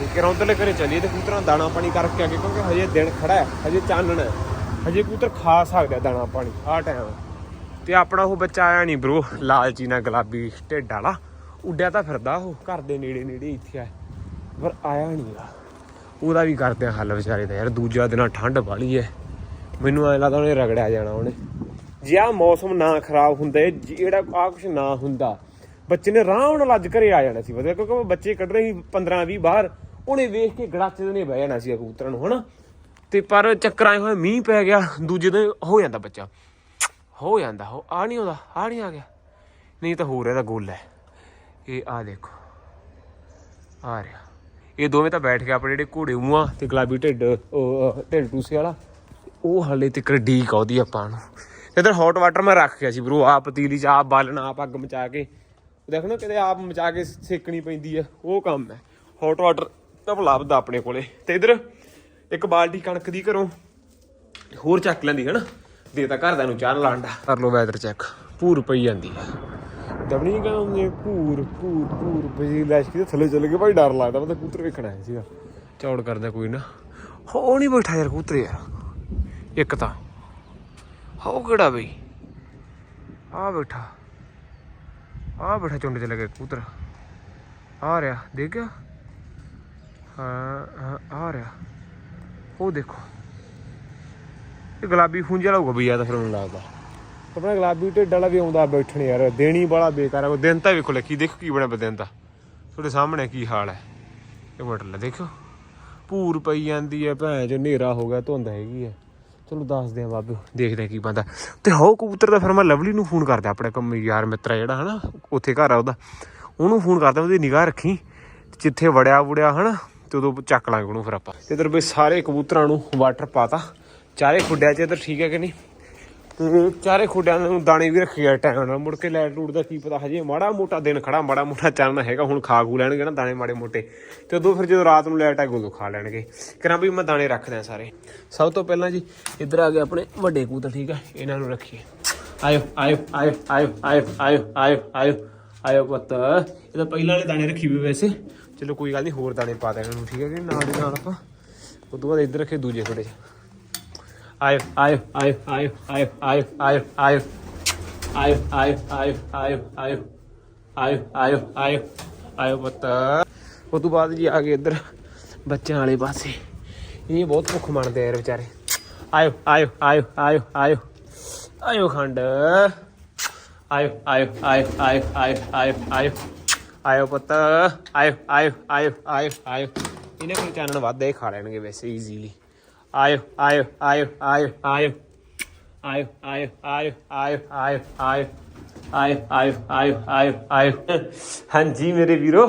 ਤੇ ਕਿਰੌਂਤਲੇ ਘਰੇ ਚੱਲੀਏ ਤੇ ਕਬੂਤਰਾਂ ਦਾਣਾ ਪਾਣੀ ਕਰਕੇ ਆਗੇ, ਕਿਉਂਕਿ ਹਜੇ ਦਿਨ ਖੜਾ ਹੈ, ਹਜੇ ਚਾਨਣ ਹੈ। ਹਜੇ ਕਬੂਤਰ ਖਾ ਸਕਦਾ ਦਾਣਾ ਪਾਣੀ, ਆਹ ਟਾਈਮ ਤੇ ਆਪਣਾ ਉਹ ਬੱਚਾ ਆਇਆ ਨਹੀਂ ਬ్రో ਲਾਲਚੀ ਨਾਲ ਗੁਲਾਬੀ ਢਿੱਡ ਵਾਲਾ, ਉੱਡਿਆ ਤਾਂ ਫਿਰਦਾ ਉਹ, ਘਰ ਦੇ ਨੇੜੇ ਨੇੜੇ ਇੱਥੇ ਆ ਪਰ ਆਇਆ ਨਹੀਂ ਆ ਉਹਦਾ ਵੀ ਕਰਦੇ ਆ ਹੱਲ ਵਿਚਾਰੇ ਦਾ ਯਾਰ, ਦੂਜਾ ਦਿਨਾਂ ਠੰਡ ਵਾਲੀ ਐ ਮੈਨੂੰ ਐਂ ਲੱਗਦਾ ਉਹਨੇ ਰਗੜਿਆ ਜਾਣਾ ਉਹਨੇ। ਜੇ ਆ ਮੌਸਮ ਨਾ ਖਰਾਬ ਹੁੰਦਾ ਇਹ ਜਿਹੜਾ ਆ ਕੁਛ ਨਾ ਹੁੰਦਾ, ਬੱਚੇ ਨੇ ਆਰਾਮ ਨਾਲ ਅੱਜ ਘਰੇ ਆ ਜਾਣਾ ਸੀ, ਵਧੀਆ, ਕਿਉਂਕਿ ਉਹ ਬੱਚੇ ਕੱਢ ਰਹੇ ਸੀ 15 20 ਬਾਹਰ। ਉਹਨੇ ਵੇਖ ਕੇ ਗੜਾਚੇ ਦੇ ਨੇ ਬਹਿ ਜਾਣਾ ਸੀ ਕਬੂਤਰਾਂ ਨੂੰ, ਹਨਾ? ਤੇ ਪਰ ਚੱਕਰਾਂ ਹੋਏ ਮੀਂਹ ਪੈ ਗਿਆ, ਦੂਜੇ ਦਿਨ ਹੋ ਜਾਂਦਾ ਬੱਚਾ। ਹੋ ਜਾਂਦਾ, ਹੋ, ਆ ਨਹੀਂ ਆਉਂਦਾ, ਆ ਨਹੀਂ ਆ ਗਿਆ। ਨਹੀਂ ਤਾਂ ਹੋਰ ਇਹਦਾ ਗੋਲ ਹੈ। ਇਹ ਆ ਦੇਖੋ, ਆ ਰਿਹਾ। ਇਹ ਦੋਵੇਂ ਤਾਂ ਬੈਠ ਕੇ ਆਪਣੇ ਜਿਹੜੇ ਘੋੜੇ ਮੂੰਹਾਂ ਤੇ ਗੁਲਾਬੀ ਢਿੱਡ, ਉਹ ਢਿੱਡ ਟੂਸੇ ਵਾਲਾ, ਉਹ ਹਾਲੇ ਤੱਕ ਡੀਕ ਆਉਦੀ ਆਪਾਂ ਨੂੰ। ਤੇ ਇਧਰ ਹੌਟ ਵਾਟਰ ਮੈਂ ਰੱਖ ਗਿਆ ਸੀ ਬਰੋ ਆਪ ਪਤੀਲੀ 'ਚ ਆਪ ਬਾਲਣਾ, ਆਪ ਅੱਗ ਮਚਾ ਕੇ। ਦੇਖੋ ਨਾ, ਕਿਤੇ ਆਪ ਮਚਾ ਕੇ ਸੇਕਣੀ ਪੈਂਦੀ ਆ, ਉਹ ਕੰਮ ਹੈ। ਹੌਟ ਵਾਟਰ ਤਾਂ ਲੱਭਦਾ ਆਪਣੇ ਕੋਲੇ। ਤੇ ਇਧਰ ਇੱਕ ਬਾਲਟੀ ਕਣਕ ਦੀ ਘਰੋਂ ਹੋਰ ਚੱਕ ਲੈਂਦੀ ਹੈ ਨਾ ਦੇ ਤਾਂ ਘਰਦਿਆਂ ਨੂੰ ਚਾਹ ਲਾਂਡਾ। ਕਰ ਲੋ ਵੈਦਰ ਚੈੱਕ ਪੂਰ ਪਈ ਜਾਂਦੀ ਆ। ਦਬਣੀ ਕਹਿੰਦੇ ਪੂਰ ਪੂਰ ਪੂਰ ਪਈ ਲੈਸ਼ ਕੇ ਥੱਲੇ ਚਲੇ ਗਏ। ਭਾਈ ਡਰ ਲੱਗਦਾ ਮੈਂ ਤਾਂ ਕਬੂਤਰ ਵੇਖਣਾ ਆਇਆ ਸੀਗਾ। ਚੌੜ ਕਰਦਾ ਕੋਈ ਨਾ। ਹੋ ਨਹੀਂ ਬੈਠਾ ਯਾਰ ਕਬੂਤਰ ਯਾਰ। ਇੱਕ ਤਾਂ। ਹੋ ਕਿਹੜਾ ਬਈ? ਆ ਬੈਠਾ। ਆ ਬੈਠਾ ਚੁੰਡ ਚ ਲੱਗੇ ਕਬੂਤਰ। ਆ ਰਿਹਾ ਦੇਖ ਗਿਆ ਹਾਂ ਹਾਂ ਆ ਰਿਹਾ। ਉਹ ਦੇਖੋ। ਇਹ ਗੁਲਾਬੀ ਖੁੰਝ ਵਾਲਾ ਹੋਊਗਾ ਬਈ ਆ ਤਾਂ ਫਿਰ ਮੈਨੂੰ ਲੱਗਦਾ। ਆਪਣਾ ਗੁਲਾਬੀ ਢਿੱਡ ਵਾਲਾ ਵੀ ਆਉਂਦਾ ਬੈਠਣ ਯਾਰ, ਦੇਣੀ ਵਾਲਾ ਬੇਕਾਰ ਹੈ ਦਿਨ ਤਾਂ ਵੇਖੋ ਲੈ, ਕੀ ਦੇਖੋ, ਕੀ ਬਣਿਆ ਬਦਨ ਦਾ ਤੁਹਾਡੇ ਸਾਹਮਣੇ ਕੀ ਹਾਲ ਹੈ। ਇਹ ਮਿੰਟ ਲੈ ਦੇਖੋ ਪੂਰ ਪਈ ਜਾਂਦੀ ਹੈ ਭੈਣ ਜੋ ਹਨੇਰਾ ਹੋ ਗਿਆ, ਧੁੰਦ ਹੈਗੀ ਹੈ। ਚਲੋ ਦੱਸਦੇ ਆ ਬਾਬੇ ਦੇਖਦੇ ਆ ਕੀ ਬੰਦਾ ਤੇ ਹੋ ਕਬੂਤਰ ਦਾ ਫਿਰ ਮੈਂ ਲਵਲੀ ਨੂੰ ਫੋਨ ਕਰਦਾ, ਆਪਣੇ ਕੰਮ ਯਾਰ ਮਿੱਤਰ ਆ ਜਿਹੜਾ, ਹਨਾ, ਉੱਥੇ ਘਰ ਆ ਉਹਦਾ। ਉਹਨੂੰ ਫੋਨ ਕਰਦਾ, ਉਹਦੀ ਨਿਗਾਹ ਰੱਖੀ, ਜਿੱਥੇ ਵੜਿਆ ਵੁੜਿਆ ਹਨਾ। ਤੇ ਉਦੋਂ ਚੱਕ ਲਾਂਗੇ ਉਹਨੂੰ ਫਿਰ ਆਪਾਂ। ਤੇ ਇਧਰ ਬਈ ਸਾਰੇ ਕਬੂਤਰਾਂ ਨੂੰ ਵਾਟਰ ਪਾਤਾ। ਚਾਰੇ ਖੁੱਡਿਆਂ 'ਚ ਇਧਰ ਠੀਕ ਹੈ ਕਿ ਨਹੀਂ? ਤੇ ਚਾਰੇ ਖੁੱਡਿਆਂ ਨੂੰ ਦਾਣੇ ਵੀ ਰੱਖੇ ਆ ਟਾਈਮ ਨਾਲ। ਮੁੜ ਕੇ ਲੈਟ ਲੂਟ ਦਾ ਕੀ ਪਤਾ, ਹਜੇ ਮਾੜਾ ਮੋਟਾ ਦਿਨ ਖੜਾ, ਮਾੜਾ ਮੋਟਾ ਚੱਲਣ ਹੈਗਾ, ਹੁਣ ਖਾ ਖੂ ਲੈਣਗੇ ਨਾ ਦਾਣੇ ਮਾੜੇ ਮੋਟੇ। ਤੇ ਉਦੋਂ ਫਿਰ ਜਦੋਂ ਰਾਤ ਨੂੰ ਲਾਈਟ ਆਏਗੀ ਉਦੋਂ ਖਾ ਲੈਣਗੇ। ਕਰਾਂ ਵੀ ਮੈਂ ਦਾਣੇ ਰੱਖ ਸਾਰੇ। ਸਭ ਤੋਂ ਪਹਿਲਾਂ ਜੀ, ਇੱਧਰ ਆ ਗਏ ਆਪਣੇ ਵੱਡੇ ਕਬੂਤਰ, ਠੀਕ ਆ ਇਹਨਾਂ ਨੂੰ ਰੱਖੀਏ। ਆਇਓ ਆਇਓ ਆਇਓ ਆਇਓ ਆਇਓ ਆਇਓ ਆਇਓ ਆਇਓ ਆਇਓ ਪੁੱਤ। ਇਹ ਤਾਂ ਪਹਿਲਾਂ ਵਾਲੇ ਦਾਣੇ ਰੱਖੀ ਵੀ ਵੈਸੇ ਚਲੋ ਕੋਈ ਗੱਲ ਨਹੀਂ ਹੋਰ ਦਾਣੇ ਪਾ ਦੇ ਨੂੰ ਠੀਕ ਹੈ ਕਿ ਨਾਲ ਦੇ ਨਾਲ ਆਪਾਂ ਉਦੋਂ ਬਾਅਦ ਇੱਧਰ ਰੱਖੇ ਦੂਜੇ ਥੋੜੇ ਆਇਓ ਆਇਓ ਆਇਓ ਆਇਓ ਆਇਓ ਆਇਓ ਆਇਓ ਆਇਓ ਆਇਓ ਆਇਓ ਆਇਓ ਆਇਓ ਆਇਓ ਆਇਓ ਆਇਓ ਆਇਓ ਆਇਓ ਪੁੱਤ ਉਹ ਤੋਂ ਬਾਅਦ ਜੀ ਆ ਗਏ ਇੱਧਰ ਬੱਚਿਆਂ ਵਾਲੇ ਪਾਸੇ ਇਹ ਬਹੁਤ ਭੁੱਖ ਮੰਨਦੇ ਆ ਯਾਰ ਵਿਚਾਰੇ ਆਇਓ ਆਇਓ ਆਇਓ ਆਇਓ ਆਇਓ ਆਇਓ ਖੰਡ ਆਇਓ ਆਇਓ ਆਇਓ ਆਇਓ ਆਇਓ ਆਇਓ ਆਇਓ ਆਇਓ ਪੁੱਤ ਆਇਓ ਆਇਓ ਆਇਓ ਆਇਓ ਆਇਓ ਇਹਨਾਂ ਕੋਲ ਚਾਨਣ ਵੱਧ ਇਹ ਖਾ ਲੈਣਗੇ ਵੈਸੇ ਈਜ਼ੀਲੀ ਆਇਓ ਆਇਓ ਆਇਓ ਆਇਓ ਆਇਓ ਆਇਓ ਆਇਓ ਆਇਓ ਆਇਓ ਆਇਓ ਆਇਓ ਆਇਓ ਆਇਓ ਆਇਓ ਆਇਓ ਆਇਓ ਹਾਂਜੀ ਮੇਰੇ ਵੀਰੋ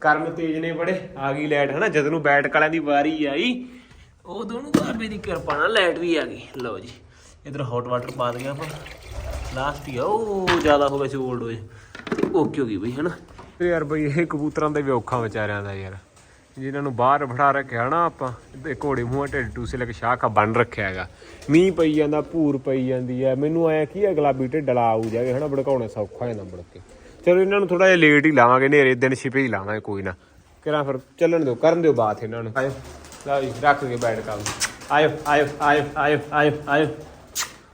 ਕਰਮ ਤੇਜ ਨੇ ਬੜੇ ਆ ਗਈ ਲਾਈਟ ਹਨਾ ਜਦ ਨੂੰ ਬੈਟ ਕਾਲਿਆਂ ਦੀ ਵਾਰੀ ਆਈ ਉਦੋਂ ਨੂੰ ਬਾਬੇ ਦੀ ਕਿਰਪਾ ਨਾਲ ਲਾਈਟ ਵੀ ਆ ਗਈ ਲਓ ਜੀ ਇਧਰ ਹੌਟ ਵਾਟਰ ਪਾ ਦਿਆਂ ਆਪਾਂ ਲਾਸਟ ਹੀ ਆ ਉਹ ਜ਼ਿਆਦਾ ਹੋ ਗਿਆ ਸੀ 올ਡ ਹੋਏ ਓਕੇ ਹੋ ਗਈ ਬਈ ਹਨਾ ਤੇ ਯਾਰ ਬਈ, ਇਹ ਕਬੂਤਰਾਂ ਦੇ ਵੀ ਔਖਾ ਵਿਚਾਰਿਆਂ ਦਾ ਯਾਰ। ਜਿਨ੍ਹਾਂ ਨੂੰ ਬਾਹਰ ਬਿਠਾ ਰੱਖਿਆ ਨਾ ਆਪਾਂ, ਤੇ ਘੋੜੇ ਮੂੰਹਾਂ ਢਿੱਡ ਟੂਸੇ ਲੱਗ ਸ਼ਾਖਾ ਬਣ ਰੱਖਿਆ ਹੈਗਾ। ਮੀਂਹ ਪਈ ਜਾਂਦਾ, ਭੂਰ ਪਈ ਜਾਂਦੀ ਹੈ। ਮੈਨੂੰ ਆਇਆ ਕੀ ਹੈ ਗੁਲਾਬੀ ਢਿੱਡ ਢਿੱਡਲਾ ਆਊ ਜਾਗੇ ਹਨਾ, ਭੜਕਾਉਣਾ ਸੌਖਾ ਹੈ ਨਾ ਮੁੜ ਕੇ। ਚਲੋ, ਇਹਨਾਂ ਨੂੰ ਥੋੜਾ ਜਿਹਾ ਲੇਟ ਹੀ ਲਾਵਾਂਗੇ ਨੇਰੇ ਦਿਨ ਛਿਪੇ ਹੀ ਲਾਵਾਂਗੇ, ਕੋਈ ਨਾ। ਕਿਰਾਂ ਫਿਰ, ਚੱਲਣ ਦਿਓ, ਕਰਨ ਦਿਓ ਬਾਤ ਇਹਨਾਂ ਨੂੰ। ਆਇਓ, ਲਓ ਜੀ, ਰੱਖ ਕੇ ਬੈਠ ਕੰਮ। ਆਇਓ ਆਇਓ ਆਇਓ ਆਇਓ ਆਇਓ ਆਇਓ।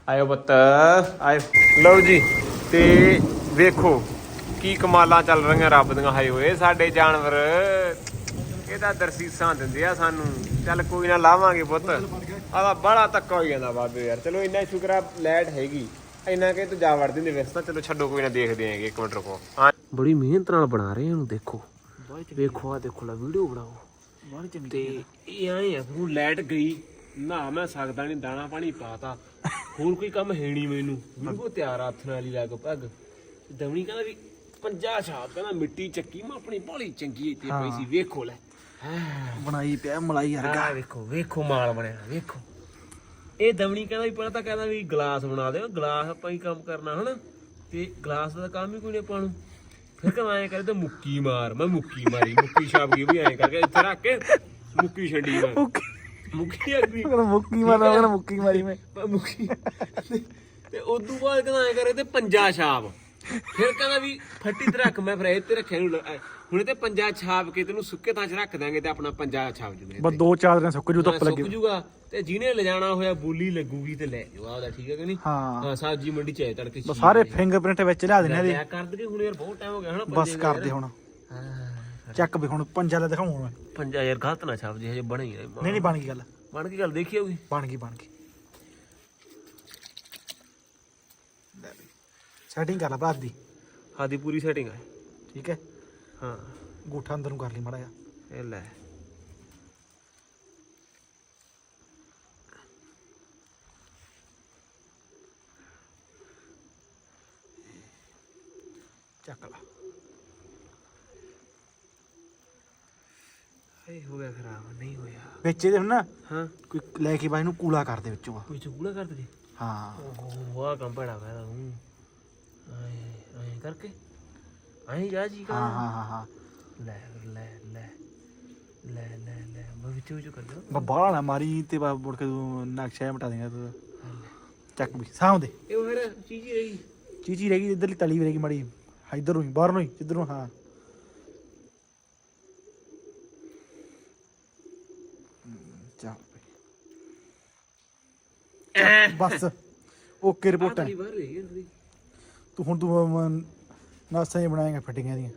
ਆਇਓ ਬੱਤ ਆਇਓ। ਲਓ ਜੀ, ਤੇ ਵੇਖੋ ਕੀ ਕਮਾਲਾਂ ਚੱਲ ਰਹੀਆਂ ਰੱਬ ਦੀਆਂ ਹਾਏ ਹੋਏ ਸਾਡੇ ਜਾਨਵਰ। ਇਹਦਾ ਦਰਸੀਸਾਂ ਦਿੰਦੇ ਆ ਸਾਨੂੰ। ਚੱਲ ਕੋਈ ਨਾ ਲਾਵਾਂਗੇ ਪੁੱਤ। ਆਦਾ ਬੜਾ ਤੱਕਾ ਹੋ ਜਾਂਦਾ ਬਾਬੇ ਯਾਰ। ਚਲੋ ਇੰਨਾ ਸ਼ੁਕਰ ਆ ਲਾਈਟ ਹੈਗੀ। ਇੰਨਾ ਕਿ ਤੂੰ ਜਾ ਵੜ ਦਿੰਦੇ ਵੈਸੇ ਤਾਂ। ਚਲੋ ਛੱਡੋ ਕੋਈ ਨਾ ਦੇਖਦੇ ਆਂਗੇ ਇੱਕ ਮਿੰਟ ਰੁਕੋ। ਹਾਂ। ਬੜੀ ਮਿਹਨਤ ਨਾਲ ਬਣਾ ਰਹੇ ਇਹਨੂੰ ਦੇਖੋ। ਵੇਖੋ ਆ ਦੇਖੋ ਲਾ ਵੀਡੀਓ ਬਣਾਓ। ਤੇ ਇਹ ਆਏ ਆ ਫਿਰ ਲਾਈਟ ਗਈ। ਨਾ ਮੈਂ ਸਕਦਾ ਨਹੀਂ ਦਾਣਾ ਪਾਣੀ ਪਾਤਾ। ਹੋਰ ਕੋਈ ਕੰਮ ਹੈ ਨਹੀਂ ਮੈਨੂੰ। ਬਿਲਕੁਲ ਤਿਆਰ ਆ ਹੱਥ ਨਾਲ ਹੀ ਲੱਗ ਪੱਗ ਦਵਣੀ ਕਹਿੰਦਾ ਵੀ 50 ਛਾਪ ਕਹਿੰਦਾ ਮਿੱਟੀ ਚੱਕੀ ਮੈਂ ਆਪਣੀ ਬਾਲੀ ਚੰਗੀ ਇੱਥੇ ਪਈ ਸੀ ਵੇਖੋ ਲੈ। ਬਣਾਈ ਪਿਆ ਮਲਾਈ ਵਰਗਾ। ਵੇਖੋ ਵੇਖੋ ਮਾਲ ਬਣਿਆ ਵੇਖੋ। ਇਹ ਦਵਣੀ ਕਹਿੰਦਾ ਵੀ ਪਹਿਲਾਂ ਤਾਂ ਕਹਿੰਦਾ ਵੀ ਗਲਾਸ ਬਣਾ ਦੇ ਗਲਾਸ ਆਪਾਂ ਹੀ ਕੰਮ ਕਰਨਾ ਹਨਾ? ਤੇ ਗਲਾਸ ਦਾ ਕੰਮ ਹੀ ਕੋਈ ਨਹੀਂ ਆਪਾਂ ਨੂੰ। ਫਿਰ ਕਹਿੰਦਾ ਐਂ ਕਰੇ ਤੇ ਮੁੱਕੀ ਮਾਰ ਮੈਂ ਮੁੱਕੀ ਮਾਰੀ ਮੁੱਕੀ ਛਾਪ ਗਈ ਵੀ ਐਂ ਕਰਕੇ ਇੱਥੇ ਰੱਖ ਕੇ ਮੁੱਕੀ ਛੱਡੀ ਮੈਂ। ਮੁੱਕੀ। ਅਗਦੀ ਕਹਿੰਦਾ ਮੁੱਕੀ ਮਾਰਾ ਕਹਿੰਦਾ ਮੁੱਕੀ ਮਾਰੀ ਮੈਂ ਮੁੱਕੀ। ਤੇ ਉਦੋਂ ਬਾਅਦ ਕਹਿੰਦਾ ਐਂ ਕਰੇ ਤੇ ਪੰਜਾ ਛਾਪ। ਫਿਰ ਕਹਿੰਦਾ ਵੀ ਫੱਟੀ ਤੇ ਰੱਖ ਮੈਂ ਫਿਰ ਇਹ ਤੇ ਰੱਖਿਆ ਨੂੰ ਹੁਣ ਤੇ ਪੰਜਾ ਛਾਪ ਕੇ ਤੈਨੂੰ ਸੁੱਕੇ ਥਾਂ 'ਚ ਰੱਖ ਦਾਂਗੇ ਤੇ ਆਪਣਾ ਪੰਜਾ ਛਾਪ ਜੂਗੇ ਬਸ ਦੋ ਚਾਰ ਦਿਨ ਸੁੱਕ ਜੂ ਧੁੱਪ ਸੁੱਕ ਲੱਗੇ ਜੂਗਾ। ਤੇ ਜਿਹਨੇ ਲਿਜਾਣਾ ਹੋਇਆ ਬੋਲੀ ਲੱਗੂਗੀ ਤੇ ਲੈ ਜਾਓ ਆਪਦਾ ਠੀਕ ਹੈ ਕਿ ਨਹੀਂ? ਹਾਂ। ਹਾਂ ਸਬਜ਼ੀ ਮੰਡੀ ਚ ਆਏ ਤੜਕੇ ਬਸ ਸਾਰੇ ਫਿੰਗਰਪ੍ਰਿੰਟ ਵਿੱਚ ਲਿਆ ਦੇਣੇ ਇਹਦੇ। ਕਰ ਦਗੇ ਹੁਣ ਯਾਰ ਬਹੁਤ ਟਾਈਮ ਹੋ ਗਿਆ ਹਨਾ ਬਸ ਕਰਦੇ ਹੁਣ। ਚੱਕ ਵੀ ਹੁਣ ਪੰਜਾ ਲੈ ਦਿਖਾਉਂ ਹੁਣ ਪੰਜਾ ਯਾਰ ਗਲਤ ਨਾ ਛਾਪ ਜੀ ਹਜੇ ਬਣੀ ਨਹੀਂ ਨਹੀਂ ਬਣ ਗਈ ਗੱਲ। ਬਣ ਕੇ ਗੱਲ ਦੇਖੀ ਹੋਗੀ ਬਣ ਗਈ ਬਣ ਗਈ ਲੈ ਵੀ ਸੈਟਿੰਗ ਕਰ ਲਾ ਭਰਾ ਦੀ ਹਾਦੀ ਪੂਰੀ ਸੈਟਿੰਗ ਹੈ ਠੀਕ ਹੈ? ਹਾਂ। ਗੂਠਾ ਅੰਦਰ ਨੂੰ ਕਰ ਲਈ ਮਾੜਾ ਜਿਹਾ। ਇਹ ਲੈ। ਚੱਕ ਲਾ। ਇਹ ਹੋ ਗਿਆ ਖਰਾਬ। ਨਹੀਂ ਹੋਇਆ। ਵਿੱਚ ਇਹਦੇ ਹੁਣ ਨਾ ਹਾਂ। ਕੋਈ ਲੈ ਕੇ ਬਾਈ ਨੂੰ ਕੂਲਾ ਕਰਦੇ ਵਿੱਚੋਂ ਆ। ਕੋਈ ਚੂੜਾ ਕਰ ਦੇ? ਹਾਂ। ਓਹ ਵਾਹ ਕੰਮ ਗਿਆ ਹੂੰ। ਆਏ ਕਰਕੇ। ਆਏ ਜਾ ਜੀ ਹਾਂ ਹਾਂ ਹਾਂ ਹਾਂ। ਲੈ ਲੈ ਲੈ ਲੈ ਲੈ ਲੈ ਮੈਂ ਵਿੱਚੋਂ ਵਿੱਚੋਂ ਕਰ ਬਾ ਬਾਹਲਾ ਨਾ ਮਾਰੀ ਤੇ ਬਾ ਮੁੜ ਕੇ ਤੂੰ ਨਕਸ਼ਾ ਮਿਟਾ ਦੇਗਾ ਤੂੰ। ਚੱਕ ਵੀ ਸਾਹਮਣੇ ਇਹ ਉਹ ਫਿਰ ਚੀਜ਼ ਰਹੀ। ਚੀਚੀ ਰਹਿ ਇਧਰਲੀ ਤਲੀ ਵੀ ਰਹਿ ਮਾੜੀ। ਇੱਧਰ ਨੂੰ ਬਾਹਰ ਨੂੰ ਜਿੱਧਰ ਨੂੰ ਹਾਂ। ਚੱਲ। ਬਸ ਓਕੇ ਰਿਪੋਰਟ ਹੈ। ਤੂੰ ਹੁਣ ਤੂੰ ਨਾਸਾਂ ਹੀ ਬਣਾਏਗਾ ਫਿਟਿੰਗਾਂ ਦੀਆਂ।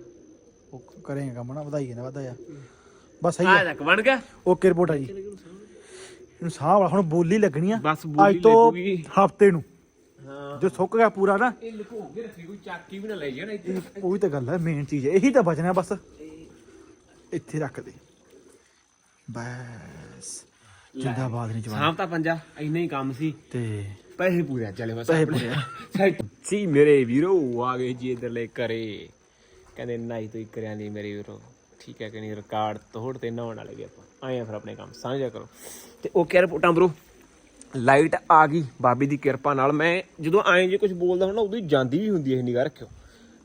ਉਹ ਕਰੇਗਾ ਕੰਮ ਨਾ ਵਧਾਈ ਨਾ ਵਧਾਇਆ। ਬਸ ਸਹੀ ਆ। ਤੱਕ ਬਣ ਗਿਆ? ਓਕੇ ਰਿਪੋਰਟ ਆ ਜੀ। ਇਹਨੂੰ ਸਾਹ ਵਾਲਾ ਹੁਣ ਬੋਲੀ ਲੱਗਣੀ ਆ। ਬਸ ਬੋਲੀ ਅੱਜ ਤੋਂ। ਹਫ਼ਤੇ ਨੂੰ। ਜੇ ਸੁੱਕ ਗਿਆ ਪੂਰਾ ਨਾ। ਇਹ ਲੁਕੋ ਕੇ ਰੱਖੀ ਕੋਈ ਚਾਕੀ ਵੀ ਨਾ ਲੈ ਜਾਣਾ ਇੱਥੇ। ਉਹੀ ਤਾਂ ਗੱਲ ਹੈ ਮੇਨ ਚੀਜ਼ ਹੈ ਇਹੀ ਤਾਂ ਬਚਣਾ ਬਸ। ਇੱਥੇ ਰੱਖ ਦੇ। ਬਸ। ਜਿੰਦਾਬਾਦ ਨਹੀਂ ਜਵਾਨ। ਸ਼ਾਮ ਤਾਂ ਪੰਜਾ ਇੰਨਾ ਹੀ ਕੰਮ ਸੀ। ਤੇ ਪੈਸੇ ਪੂਰੇ ਚੱਲੇ ਬਸ ਪੈਸੇ। ਪੂਰੇ। ਸੈੱਟ ਸੀ ਮੇਰੇ ਵੀਰੋ ਆ ਗਏ ਜੀ ਇਧਰਲੇ ਘਰੇ। ਕਹਿੰਦੇ ਨਾਈ ਤੋਂ ਹੀ ਕਰਿਆ ਨਹੀਂ ਮੇਰੇ ਵੀਰੋ। ਠੀਕ ਹੈ ਕਿ ਨਹੀਂ? ਰਿਕਾਰਡ ਤੋੜ ਤੇ ਨਹਾਉਣ ਵਾਲੇ ਵੀ ਆਪਾਂ। ਆਏ ਆ ਫਿਰ ਆਪਣੇ ਕੰਮ ਸਾਂਝਾ ਕਰੋ। ਤੇ ਉਹ ਕਹਿ ਰਿਪੋਰਟਾਂ ਬਰੋ? ਲਾਈਟ ਆ ਗਈ ਬਾਬੇ ਦੀ ਕਿਰਪਾ ਨਾਲ। ਮੈਂ ਜਦੋਂ ਆਏ ਜੇ ਕੁਝ ਬੋਲਦਾ ਹੁੰਦਾ ਉਦੋਂ ਹੀ ਜਾਂਦੀ ਵੀ ਹੁੰਦੀ ਹੈ ਨਿਗਾਹ ਰੱਖਿਓ।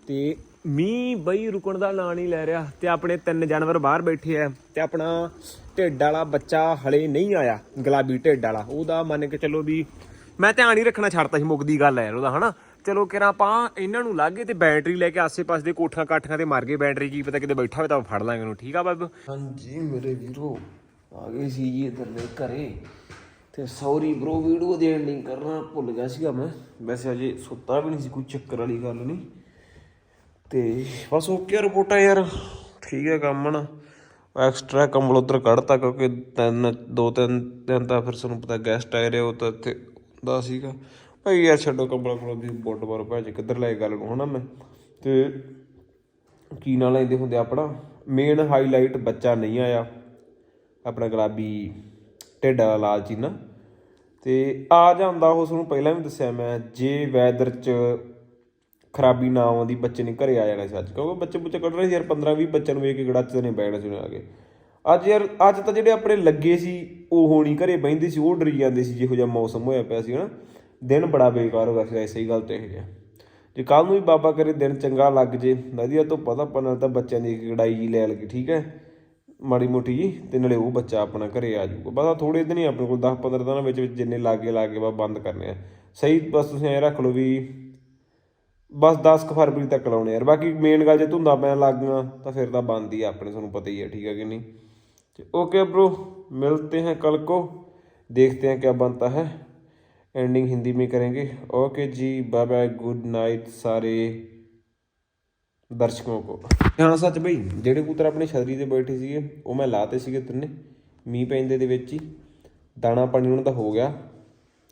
ਤੇ ਮੀਂਹ ਬਈ ਰੁਕਣ ਦਾ ਨਾਂ ਨਹੀਂ ਲੈ ਰਿਹਾ। ਤੇ ਆਪਣੇ ਤਿੰਨ ਜਾਨਵਰ ਬਾਹਰ ਬੈਠੇ ਆ। ਤੇ ਆਪਣਾ ਢਿੱਡ ਵਾਲਾ ਬੱਚਾ ਹਲੇ ਨਹੀਂ ਆਇਆ ਗੁਲਾਬੀ ਢਿੱਡ ਵਾਲਾ। ਉਹਦਾ ਮੰਨ ਕੇ ਚੱਲੋ ਵੀ ਮੈਂ ਧਿਆਨ ਹੀ ਰੱਖਣਾ ਛੱਡਤਾ ਸੀ ਮੁੱਕਦੀ ਗੱਲ ਹੈ ਯਾਰ ਉਹਦਾ, ਹਨਾ? ਚਲੋ ਕਿਰਾ ਆਪਾਂ ਇਹਨਾਂ ਨੂੰ ਲਾਗੇ ਤੇ ਬੈਟਰੀ ਲੈ ਕੇ ਆਸੇ-ਪਾਸੇ ਦੇ ਕੋਠਾਂ ਕਾਠਾਂ ਤੇ ਮਾਰ ਗਏ ਬੈਟਰੀ ਕੀ ਪਤਾ ਕਿਤੇ ਬੈਠਾ ਹੋਵੇ ਤਾਂ ਫੜ ਲਾਂਗੇ ਉਹਨੂੰ, ਠੀਕ ਆ ਬਾਬ? ਹਾਂਜੀ, ਮੇਰੇ ਵੀਰੋ, ਆ ਗਏ ਸੀ ਜੀ ਇਧਰ ਦੇ ਘਰੇ ਤੇ ਸੌਰੀ ਬ్రో ਵੀਡੀਓ ਦੀ ਐਂਡਿੰਗ ਕਰਨਾ ਭੁੱਲ ਗਿਆ ਸੀਗਾ ਮੈਂ। ਵੈਸੇ ਅਜੇ ਸੁੱਤਾ ਵੀ ਨਹੀਂ ਸੀ, ਕੋਈ ਚੱਕਰ ਵਾਲੀ ਗੱਲ ਨਹੀਂ। ਤੇ ਬਸ ਓਕੇ ਰਿਪੋਰਟਾਂ ਯਾਰ, ਠੀਕ ਹੈ ਕੰਮ ਨਾ ਐਕਸਟਰਾ ਕੰਬਲ ਉਧਰ ਕੱਢਤਾ ਕਿਉਂਕਿ ਤਿੰਨ, ਦੋ, ਤਿੰਨ ਦਿਨ ਤਾਂ ਫਿਰ ਤੁਹਾਨੂੰ ਪਤਾ ਗੈਸਟ ਆਏ ਰਹੇ ਉਹ ਤਾਂ ਇੱਥੇ ਦਾ ਸੀਗਾ। ਭਾਈ ਯਾਰ ਛੱਡੋ ਕੰਬਲ ਕੋਲ ਦੀ ਬੋਟ ਬਾਰ ਭੱਜ ਕਿੱਧਰ ਲੈ ਗੱਲ ਨੂੰ, ਹਨਾ ਮੈਂ? ਤੇ ਕੀ ਨਾਲ ਲੈਂਦੇ ਹੁੰਦੇ ਆਪਣਾ? ਮੇਨ ਹਾਈਲਾਈਟ ਬੱਚਾ ਨਹੀਂ ਆਇਆ। ਆਪਣਾ ਗੁਲਾਬੀ ਢਿੱਡ ਵਾਲਾ ਲਾਲ ਤੇ ਆ ਜਾਂਦਾ ਉਹ ਤੁਹਾਨੂੰ ਪਹਿਲਾਂ ਵੀ ਦੱਸਿਆ ਮੈਂ, ਜੇ ਵੈਦਰ 'ਚ ਖਰਾਬੀ ਨਾ ਆਉਂਦੀ, ਬੱਚੇ ਨੇ ਘਰੇ ਆ ਜਾਣਾ ਸੀ ਅੱਜ। ਕਿਉਂਕਿ ਬੱਚੇ ਬੁੱਚੇ ਕੱਢ ਰਹੇ ਸੀ ਯਾਰ 15 20 ਬੱਚਿਆਂ ਨੂੰ ਵੇਖ ਕੇ ਗੜਾਚੇ ਨੇ ਬੈਠਣਾ ਸੀ ਆ ਕੇ ਅੱਜ ਯਾਰ, ਅੱਜ ਤਾਂ ਜਿਹੜੇ ਆਪਣੇ ਲੱਗੇ ਸੀ, ਉਹ ਹੋਣੀ ਘਰੇ ਬੈਂਦੇ ਸੀ, ਉਹ ਡਰੀ ਜਾਂਦੇ ਸੀ, ਜਿਹੋ ਜਿਹਾ ਮੌਸਮ ਹੋਇਆ ਪਿਆ ਸੀ, ਹਨਾ? ਦਿਨ ਬੜਾ ਬੇਕਾਰ ਹੋ ਗਿਆ ਸੀ, ਐਸੀ ਗੱਲ ਤੇ ਇਹ ਜਿਹਾ ਜੇ ਕੱਲ ਨੂੰ ਵੀ ਬਾਬਾ ਕਰੇ ਦਿਨ ਚੰਗਾ ਲੱਗ ਜੇ, ਵਧੀਆ ਤੋਂ ਪਤਾ ਪਨਲ ਤਾਂ ਬੱਚਿਆਂ ਦੀ ਕੜਾਈ ਜੀ ਲੈ ਲਗੀ ਠੀਕ ਹੈ? ਮਾੜੀ ਮੋਟੀ ਜੀ ਤੇ ਨਾਲੇ ਉਹ ਬੱਚਾ ਆਪਣਾ ਘਰੇ ਆ ਜਾਊਗਾ। ਬਸ ਥੋੜੇ ਦਿਨ ਹੀ ਆਪਣੇ ਕੋਲ 10 15 ਦਿਨਾਂ ਵਿੱਚ ਵਿੱਚ ਜਿੰਨੇ ਲਾਗੇ ਲਾਗੇ ਬਸ ਬੰਦ ਕਰਨੇ ਆ। ਸਹੀ, ਬਸ ਤੁਸੀਂ ਐ ਰੱਖ ਲਓ ਵੀ ਬਸ 10 ਕੁ ਫਰਵਰੀ ਤੱਕ ਲਾਉਣੇ ਯਾਰ। ਬਾਕੀ ਮੇਨ ਗੱਲ ਜੇ ਧੁੰਦਾ ਪੈਣ ਲੱਗ ਗਈਆਂ, ਤਾਂ ਫਿਰ ਤਾਂ ਬੰਦ ਹੀ ਆ, ਆਪਣੇ, ਤੁਹਾਨੂੰ ਪਤਾ ਹੀ ਹੈ ਠੀਕ ਹੈ ਕਿ ਨਹੀਂ? ओके ब्रो मिलते हैं कल को देखते हैं क्या बनता है एंडिंग हिंदी में करेंगे okay ji bye bye good night सारे ਦਰਸ਼ਕਾਂ ਕੋ ਹਾਂ ਸੱਚ ਬਈ ਜਿਹੜੇ ਕਬੂਤਰ ਆਪਣੇ ਛਤਰੀ ਤੇ ਬੈਠੇ ਸੀਗੇ ਉਹ ਮੈਂ ਲਾਤੇ ਸੀਗੇ ਤਿੰਨੇ ਮੀਂਹ ਪੈਂਦੇ ਦੇ ਵਿੱਚ ਹੀ ਦਾਣਾ ਪਾਣੀ ਉਹਨਾਂ ਦਾ ਹੋ ਗਿਆ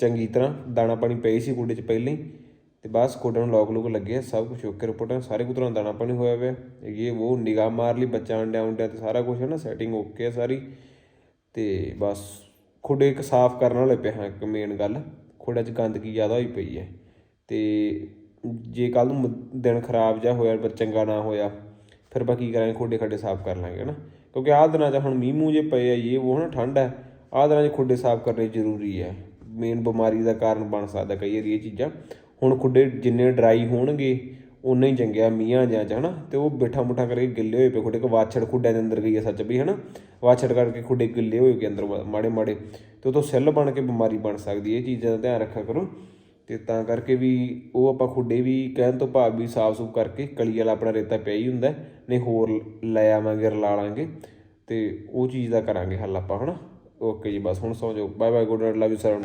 ਚੰਗੀ ਤਰ੍ਹਾਂ ਦਾਣਾ ਪਾਣੀ ਪਈ ਸੀ ਕੁੱਡੇ 'ਚ ਪਹਿਲਾਂ ਹੀ ਤੇ ਬਸ ਕੋਡਾਂ ਨੂੰ ਲੋਕ ਲੋਕ ਲੱਗੇ ਆ, ਸਭ ਕੁਝ ਓਕੇ ਰਿਪੋਰਟਾਂ ਸਾਰੇ ਕਬੂਤਰਾਂ ਦਾ ਦਾਣਾ ਪਾਣੀ ਹੋਇਆ ਹੋਇਆ ਇਹ ਉਹ ਨਿਗਾਹ ਮਾਰ ਲਈ ਬੱਚਾ ਅੰਡਿਆਂ ਉਂਡਿਆਂ ਤੇ ਸਾਰਾ ਕੁਝ ਹੈ ਨਾ ਸੈਟਿੰਗ ਓਕੇ ਆ ਸਾਰੀ। ਤੇ ਬਸ ਖੁੱਡੇ ਇੱਕ ਸਾਫ਼ ਕਰਨ ਵਾਲੇ ਪਿਆ ਹਾਂ ਇੱਕ ਮੇਨ ਗੱਲ। ਖੁੱਡਾਂ 'ਚ ਗੰਦਗੀ ਜ਼ਿਆਦਾ ਹੋਈ ਪਈ ਹੈ। ਤੇ ਜੇ ਕੱਲ ਨੂੰ ਦਿਨ ਖਰਾਬ ਜਾ ਹੋਇਆ ਚੰਗਾ ਨਾ ਹੋਇਆ ਫਿਰ ਆਪਾਂ ਕੀ ਕਰਾਂਗੇ ਖੁੱਡੇ ਖੱਡੇ ਸਾਫ਼ ਕਰ ਲਾਂਗੇ ਨਾ। ਕਿਉਂਕਿ ਆਹ ਦਿਨਾਂ 'ਚ ਹੁਣ ਮੀਂਹ ਮੂੰਹ ਜੇ ਪਏ ਆ ਇਹ ਉਹ ਨਾ ਠੰਡ ਹੈ ਆਹ ਦਿਨਾਂ 'ਚ ਖੁੱਡੇ ਸਾਫ਼ ਕਰਨੇ ਜ਼ਰੂਰੀ ਹੈ। ਮੇਨ ਬਿਮਾਰੀ ਦਾ ਕਾਰਨ ਬਣ ਸਕਦਾ ਕਈ ਵਾਰੀ ਇਹ ਚੀਜ਼ਾਂ। ਹੁਣ ਖੁੱਡੇ ਜਿੰਨੇ ਡਰਾਈ ਹੋਣਗੇ ਉਨਾ ਹੀ ਚੰਗਿਆ ਮੀਆਂ ਜਾਂ ਚ, ਹਨਾ? ਤੇ ਉਹ ਬੈਠਾ ਮੁੱਠਾ ਕਰਕੇ ਗਿੱਲੇ ਹੋਏ ਪਏ ਖੁੱਡੇ ਕੋ ਵਾਛੜ ਖੁੱਡਿਆਂ ਦੇ ਅੰਦਰ ਗਈ ਹੈ ਸੱਚ ਵੀ, ਹਨਾ? ਵਾਛੜ ਕਰਕੇ ਖੁੱਡੇ ਗਿੱਲੇ ਹੋਏ ਗਏ ਅੰਦਰ, ਮਾੜੇ ਮਾੜੇ। ਤੇ ਉਹ ਸੈੱਲ ਬਣ ਕੇ ਬਿਮਾਰੀ ਬਣ ਸਕਦੀ ਹੈ ਇਹ ਚੀਜ਼ਾਂ ਦਾ ਧਿਆਨ ਰੱਖਿਆ ਕਰੋ। ਤੇ ਤਾਂ ਕਰਕੇ ਵੀ ਉਹ ਆਪਾਂ ਖੁੱਡੇ ਵੀ ਕਹਿਣ ਤੋਂ ਭਾਵ ਵੀ ਸਾਫ਼ ਸੂਫ਼ ਕਰਕੇ ਕਲੀ ਵਾਲਾ ਆਪਣਾ ਰੇਤਾ ਪਿਆ ਹੀ ਹੁੰਦਾ, ਨਹੀਂ ਹੋਰ ਲੈ ਆਵਾਂਗੇ, ਰਲਾ ਲਾਂਗੇ। ਤੇ ਉਹ ਚੀਜ਼ ਦਾ ਕਰਾਂਗੇ ਹੱਲ ਆਪਾਂ, ਹਨਾ? ਓਕੇ ਜੀ, ਬਸ ਹੁਣ ਸੌ ਜਾਓ। Bye bye good night, love you ਸਾਰਿਆਂ